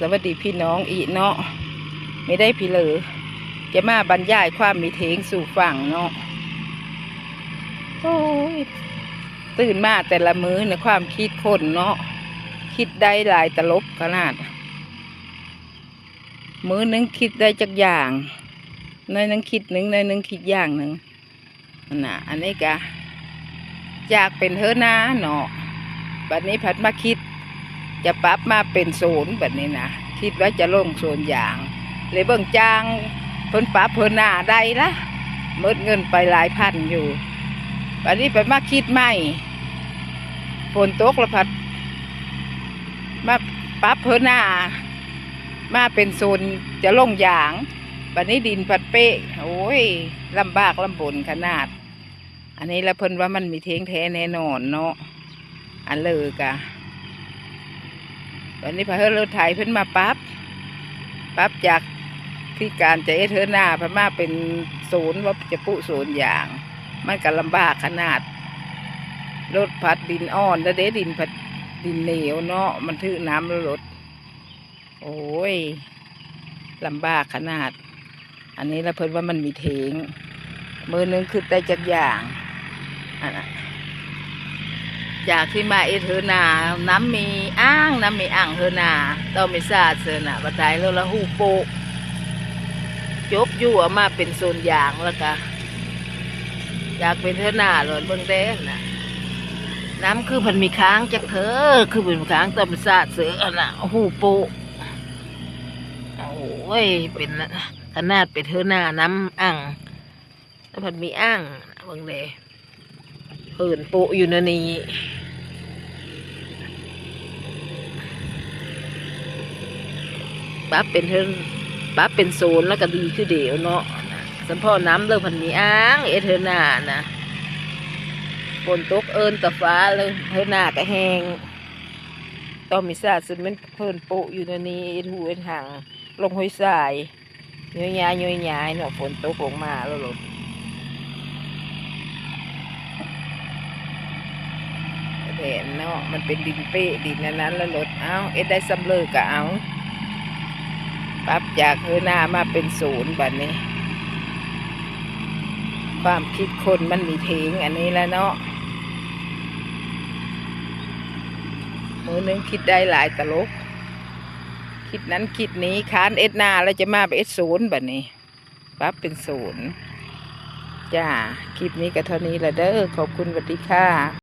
สวัสดีพี่น้องอีเนาะไม่ได้พี่เลยจะมาบรรยายความมีเทงสู่ฝั่งเนาะโอ้ยตื่นมาแต่ละมื้อในความคิดคนเนาะคิดได้หลายตลบขนาด มื้อนึงคิดได้จักอย่างน้อยนึงคิดหนึ่งน้อยนึงคิดอย่างหนึ่งน่ะอันนี้กะจากเป็นเธอหนาเนาะบัดนี้ผัดมาคิด จะปรับมาเป็นศูนย์แบบนี้นะคิดว่าจะลงศูนย์อย่าง เลยเบิ่งจางเพิ่นปรับเพิ่นหน้าได้ละหมดเงินไปหลายพันอยู่บัดนี้ไปมาคิดใหม่ฝนตกแล้วพัด มาปรับเพิ่นหน้า มาเป็นศูนย์จะลงอย่างบัดนี้ดินพัดเป๊ะโอ้ยลำบากลำบนขนาด อันนี้แล้วเพิ่นว่ามันมีเทงแท้แน่นอนเนาะอันเลยกะ วันนี้พระเฮรถไถเพิ่นมาปับ๊บปั๊บจากที่การจะเอเธอหน้าพม่าเป็นศูนย์ว่าจะปุศูนย์อย่าง มันก็ลำบากขนาดรถพัดดินอ่อนแล้วเด้ดินพัดดินเหนียวเนาะมันถือน้ำแล้วรถโอ้ยลำบากขนาด อันนี้ล้วเพิ่นว่ามันมีเถงมือนึงคือได้จักอย่างอันน่ะ จากที่มาเอเธอนา น้ำมีอ้าง น้ำมีอ่างเธอนาต้องมีซาเสอนะบัดไดแล้วละหูโปะจบอยู่อมาเป็นโซนยางแล้วก็อยากเป็นเธอนาหลอนเบิ่งแดงน่ะน้ำคือมันมีค้างจากเธอ คือเป็นค้างต้องมีซาเสือนน่ะหูโปะโอ้ยเป็นขนาดเป็นเธอนาน้ำอ่างแล้วมันมีอ่างเบิ่งแดงเปิ่นโปะอยู่ในนี้ ปั๊บเป็นเทินปั๊บเป็นโซนแล้วก็ดีคือเดียวเนาะสัมพ่อน้ำเริ่มพันมีอ้างเอเธอหนานะฝนตกเอินตะฟ้าเลยเธอหนาก็แห้งต้องมีซาซึมมันเพิ่นโปะอยู่ในนี้เอ็ดหูเอ็ดหางลงห้อยสายย้อยยายย้อยยายเนาะฝนตกลงมาแล้วลงเห็นเนาะมันเป็นดินเป้ดินนนั้นแล้วรถเอาเอ็ดได้สำเร็จก็เอา ปรับจากเฮอหน้ามาเป็นศูนย์แบบนี้ ความคิดคนมันมีเทงอันนี้แล้วเนาะมือนึงคิดได้หลายตลก คิดนั้นคิดนี้ค้านเอ็ดหน้าแล้วจะมาไปเอ็ดศูนย์แบบนี้ปรับเป็นศูนย์จ้า คลิปนี้ก็เท่านี้ละเด้อขอบคุณสวัสดีค่ะ